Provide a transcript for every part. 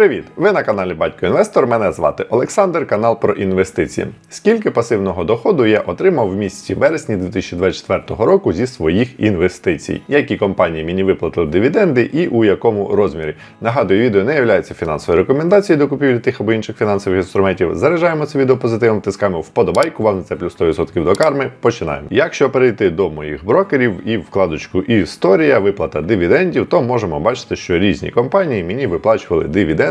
Привіт! Ви на каналі Батько Інвестор. Мене звати Олександр, канал про інвестиції. Скільки пасивного доходу я отримав в місяці вересні 2024 року зі своїх інвестицій? Які компанії мені виплатили дивіденди і у якому розмірі? Нагадую, відео не є фінансовою рекомендацією до купівлі тих або інших фінансових інструментів. Заряджаємо це відео позитивом, тискаємо вподобайку. Вам на це плюс 100% до карми. Починаємо. Якщо перейти до моїх брокерів і вкладочку Історія, виплата дивідендів, то можемо бачити, що різні компанії мені виплачували дивіденди,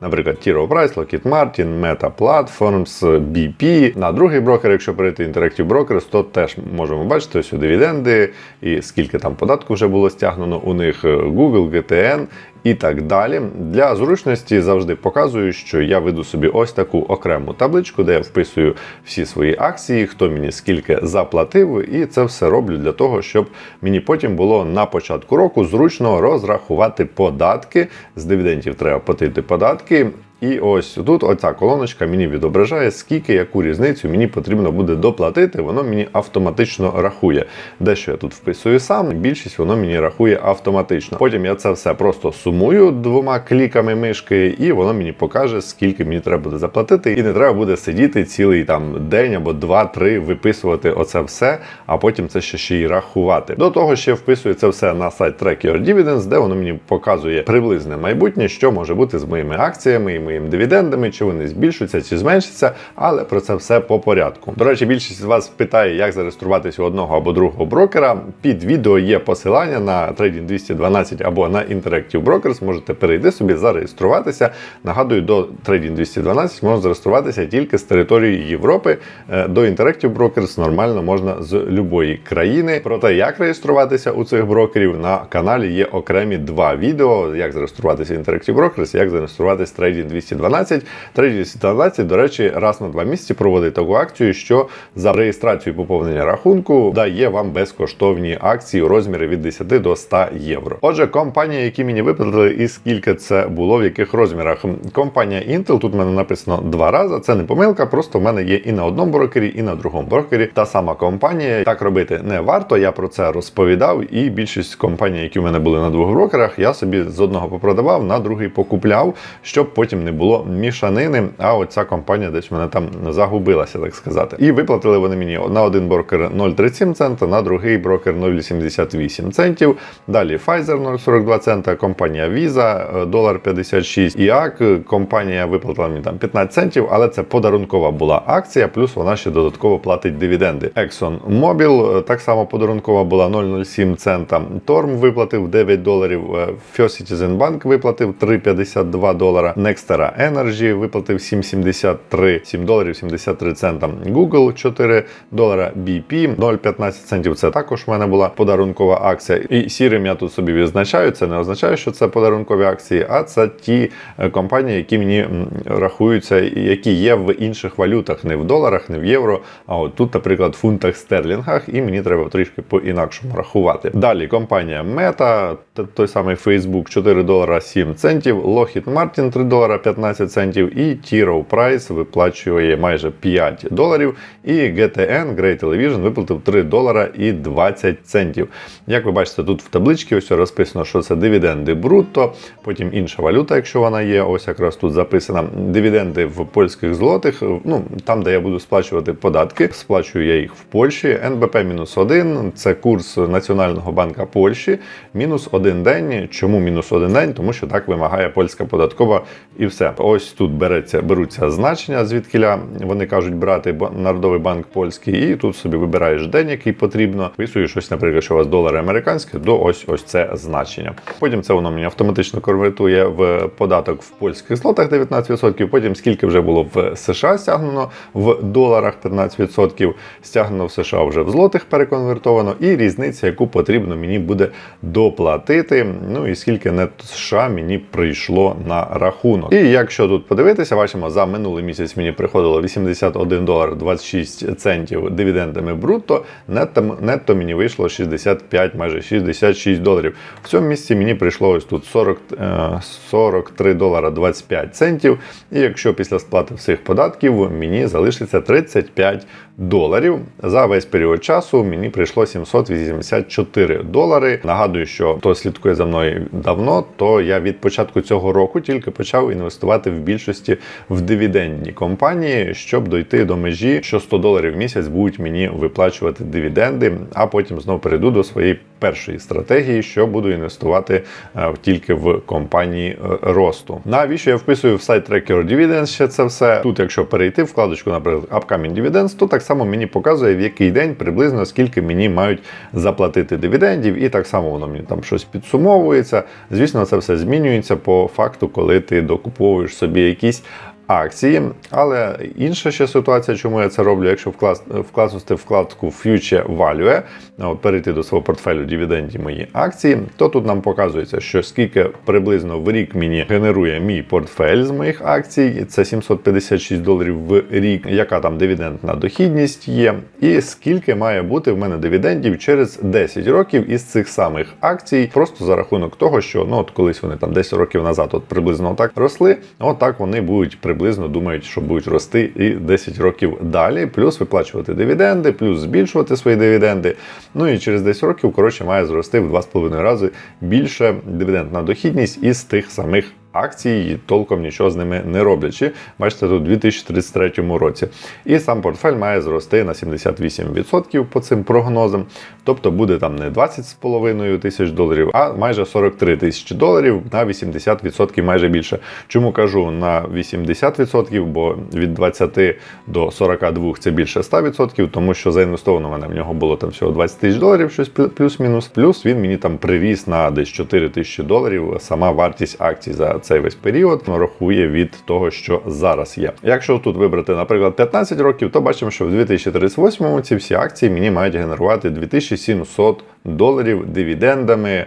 наприклад, T. Rowe Price, Lockheed Martin, Meta Platforms, BP. На другий брокер, якщо перейти Interactive Brokers, то теж можемо бачити ось дивіденди і скільки там податку вже було стягнено у них Google, GTN і так далі. Для зручності завжди показую, що я веду собі ось таку окрему табличку, де я вписую всі свої акції, хто мені скільки заплатив, і це все роблю для того, щоб мені потім було на початку року зручно розрахувати податки. З дивідендів треба платити податки. І ось тут оця колоночка мені відображає, скільки яку різницю мені потрібно буде доплатити, воно мені автоматично рахує. Дещо я тут вписую сам, більшість воно мені рахує автоматично. Потім я це все просто сумую двома кліками мишки, і воно мені покаже, скільки мені треба буде заплатити. І не треба буде сидіти цілий там день або два-три виписувати оце все, а потім це ще ще й рахувати. До того ще вписую це все на сайт Track Your Dividends, де воно мені показує приблизне майбутнє, що може бути з моїми акціями і дивідендами, чи вони збільшуються, чи зменшаться, але про це все по порядку. До речі, більшість з вас питає, як зареєструватися у одного або другого брокера. Під відео є посилання на Trading 212 або на Interactive Brokers. Можете перейти собі, зареєструватися. Нагадую, до Trading 212 можна зареєструватися тільки з території Європи. Е, До Interactive Brokers нормально можна з будь-якої країни. Про те, як реєструватися у цих брокерів, на каналі є окремі два відео: як зареєструватися в Interactive Brokers, як зареєструватися Trading 212. Trading 212, до речі, раз на два місяці проводить таку акцію, що за реєстрацію поповнення рахунку дає вам безкоштовні акції у розмірі від 10 до 100 євро. Отже, компанії, які мені виплатили, і скільки це було, в яких розмірах. Компанія Intel, тут в мене написано два рази. Це не помилка, просто в мене є і на одному брокері, і на другому брокері. Та сама компанія. Так робити не варто. Я про це розповідав. І більшість компаній, які в мене були на двох брокерах, я собі з одного попродавав, на другий покупляв, щоб потім не було мішанини. А оця компанія десь мене там загубилася, так сказати. І виплатили вони мені на один брокер 0,37 цента, на другий брокер 0,88 центів. Далі Pfizer 0,42 цента, компанія Visa, е, долар 56 ІАК. Компанія виплатила мені там 15 центів, але це подарункова була акція, плюс вона ще додатково платить дивіденди. Exxon Mobil е, так само подарункова була 0,07 цента. Торм виплатив 9 доларів. е, First Citizen Bank виплатив 3,52 долара. Nextera Energy виплатив 7,73 7 доларів 73 цента. Google 4 долара. BP 0,15 центів. Це також в мене була подарункова акція. І сірим я тут собі відзначаю. Це не означає, що це подарункові акції, а це ті е, компанії, які мені рахуються, які є в інших валютах, не в доларах, не в євро. А от тут, наприклад, в фунтах стерлінгах, і мені треба трішки по-інакшому рахувати. Далі компанія Meta, той самий Facebook 4 долара 7 центів, Lockheed Martin 3 долара 15 центів, і T. Rowe Price виплачує майже 5 доларів. І GTN Great Television виплатив 3 долара і 20 центів. Як ви бачите, тут в табличці ось розписано, що це дивіденди брутто, потім інша валюта, якщо вона є, ось якраз тут записана. Дивіденди в польських злотих, ну там, де я буду сплачувати податки, сплачую я їх в Польщі. НБП мінус 1, це курс Національного банка Польщі, мінус один день. Чому мінус один день? Тому що так вимагає польська податкова і все. Ось тут береться, беруться значення, звідкиля вони кажуть брати Народовий банк польський, і тут собі вибираєш день, який потрібно. Вписуєш щось, наприклад, що у вас долари американські, до ось ось це значення. Потім це воно мені автоматично конвертує в податок в польських злотах 19%. Потім скільки вже було в США стягнено в доларах 15%, стягнено в США вже в злотих переконвертовано, і різниця, яку потрібно мені буде доплатити. Ну і скільки нет США мені прийшло на рахунок. І якщо тут подивитися, бачимо, за минулий місяць мені приходило 81 долар 26 центів дивідендами брутто, нетто, нетто мені вийшло 65, майже 66 доларів. В цьому місці мені прийшло ось тут 40, е, 43 долара 25 центів. І якщо після сплати всіх податків мені залишиться 35 доларів. За весь період часу мені прийшло 784 долари. Нагадую, що хто слідкує за мною давно, то я від початку цього року тільки почав інвестувати в більшості в дивідендні компанії, щоб дойти до межі, що 100 доларів в місяць будуть мені виплачувати дивіденди, а потім знову перейду до своєї першої стратегії, що буду інвестувати е, тільки в компанії е, росту. Навіщо я вписую в сайт Tracker Dividends ще це все? Тут, якщо перейти в вкладочку, наприклад, Upcoming Dividends, то так само мені показує, в який день приблизно скільки мені мають заплатити дивідендів, і так само воно мені там щось підсумовується. Звісно, це все змінюється по факту, коли ти докуповуєш собі якісь. Акції, але інша ще ситуація, чому я це роблю, якщо вкласти вкладку Future Value, от, перейти до свого портфелю дивідендів мої акції, то тут нам показується, що скільки приблизно в рік мені генерує мій портфель з моїх акцій, це 756 доларів в рік, яка там дивідендна дохідність є, і скільки має бути в мене дивідендів через 10 років із цих самих акцій, просто за рахунок того, що ну от колись вони там 10 років назад, от приблизно так росли, отак вони будуть приблизно думають, що будуть рости і 10 років далі, плюс виплачувати дивіденди, плюс збільшувати свої дивіденди. Ну і через 10 років, коротше, має зрости в 2,5 рази більше дивідендна дохідність із тих самих. Акцій і толком нічого з ними не роблячи. Бачите, тут у 2033 році. І сам портфель має зрости на 78% по цим прогнозам. Тобто буде там не 20,5 тисяч доларів, а майже 43 тисячі доларів на 80% майже більше. Чому кажу на 80%, бо від 20 до 42 це більше 100%, тому що заінвестовано в мене в нього було там всього 20 тисяч доларів, щось плюс-мінус. Плюс він мені там приріс на десь 4 тисячі доларів сама вартість акцій за цей весь період рахує від того, що зараз є. Якщо тут вибрати, наприклад, 15 років, то бачимо, що в 2038-му ці всі акції мені мають генерувати 2700 доларів дивідендами е,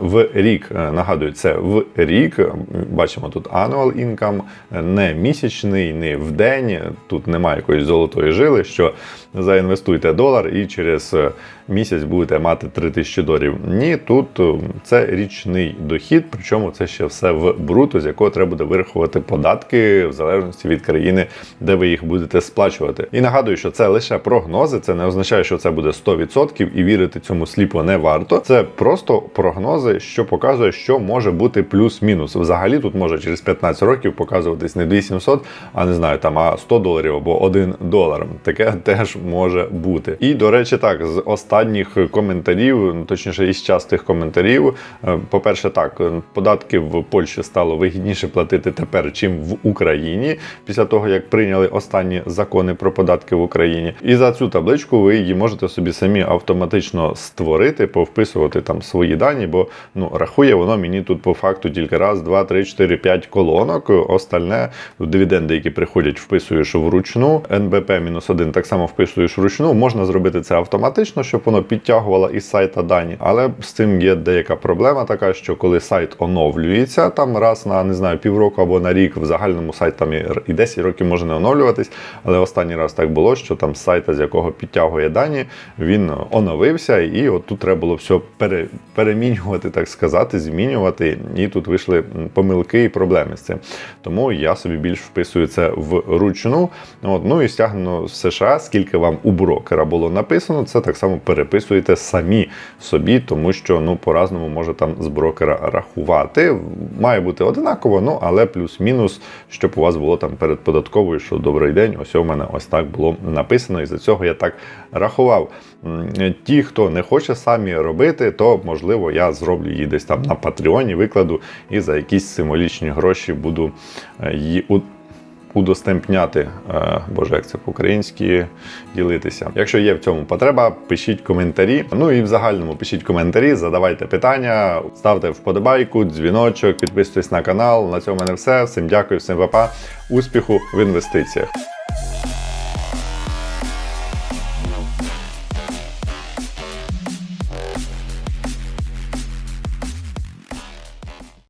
в рік. Е, Нагадую, це в рік. Бачимо тут annual income, е, не місячний, не в день. Тут немає якоїсь золотої жили, що заінвестуйте долар і через місяць будете мати 3000 доларів. Ні, тут це річний дохід, причому це ще все в бруто, з якого треба буде вирахувати податки в залежності від країни, де ви їх будете сплачувати. І нагадую, що це лише прогнози, це не означає, що це буде 100% і вірити цьому сліпо не варто. Це просто прогнози, що показує, що може бути плюс-мінус. Взагалі тут може через 15 років показуватись не 2700, а не знаю, там а 100 доларів або 1 долар. Таке теж може бути. І до речі, так з останніх коментарів, точніше, із частих коментарів, е, по-перше, так, податки в Польщі стало вигідніше платити тепер, чим в Україні, після того як прийняли останні закони про податки в Україні. І за цю табличку ви її можете собі самі автоматично створити, повписувати там свої дані, бо ну рахує воно мені тут по факту тільки раз, два, три, чотири, п'ять колонок. Остальне дивіденди, які приходять, вписуєш вручну. НБП мінус один так само вписуєш вручну. Можна зробити це автоматично, щоб воно підтягувало із сайта дані. Але з цим є деяка проблема, така що коли сайт оновлюється там раз на не знаю півроку або на рік, в загальному сайт там і 10 років може не оновлюватись. Але останній раз так було, що там з сайта, з якого підтягує дані, він оновився, і от тут треба було все пере, перемінювати, так сказати, змінювати. І тут вийшли помилки і проблеми з цим. Тому я собі більш вписую це вручну. От, ну і стягнено з США, скільки вам у брокера було написано, це так само переписуєте самі собі, тому що ну по-разному може там з брокера рахувати. Має бути одинаково, ну але плюс-мінус, щоб у вас було там перед податковою, що добрий день, ось у мене ось так було написано, і за цього я так рахував. Ті, хто не хоче самі робити, то можливо я зроблю її десь там на Патреоні, викладу і за якісь символічні гроші буду е, її удостемпняти, е, боже, як це по-українськи ділитися. Якщо є в цьому потреба, пишіть коментарі. Ну і в загальному пишіть коментарі, задавайте питання, ставте вподобайку, дзвіночок, підписуйтесь на канал. На цьому в мене все. Всім дякую, всім папа. Успіху в інвестиціях.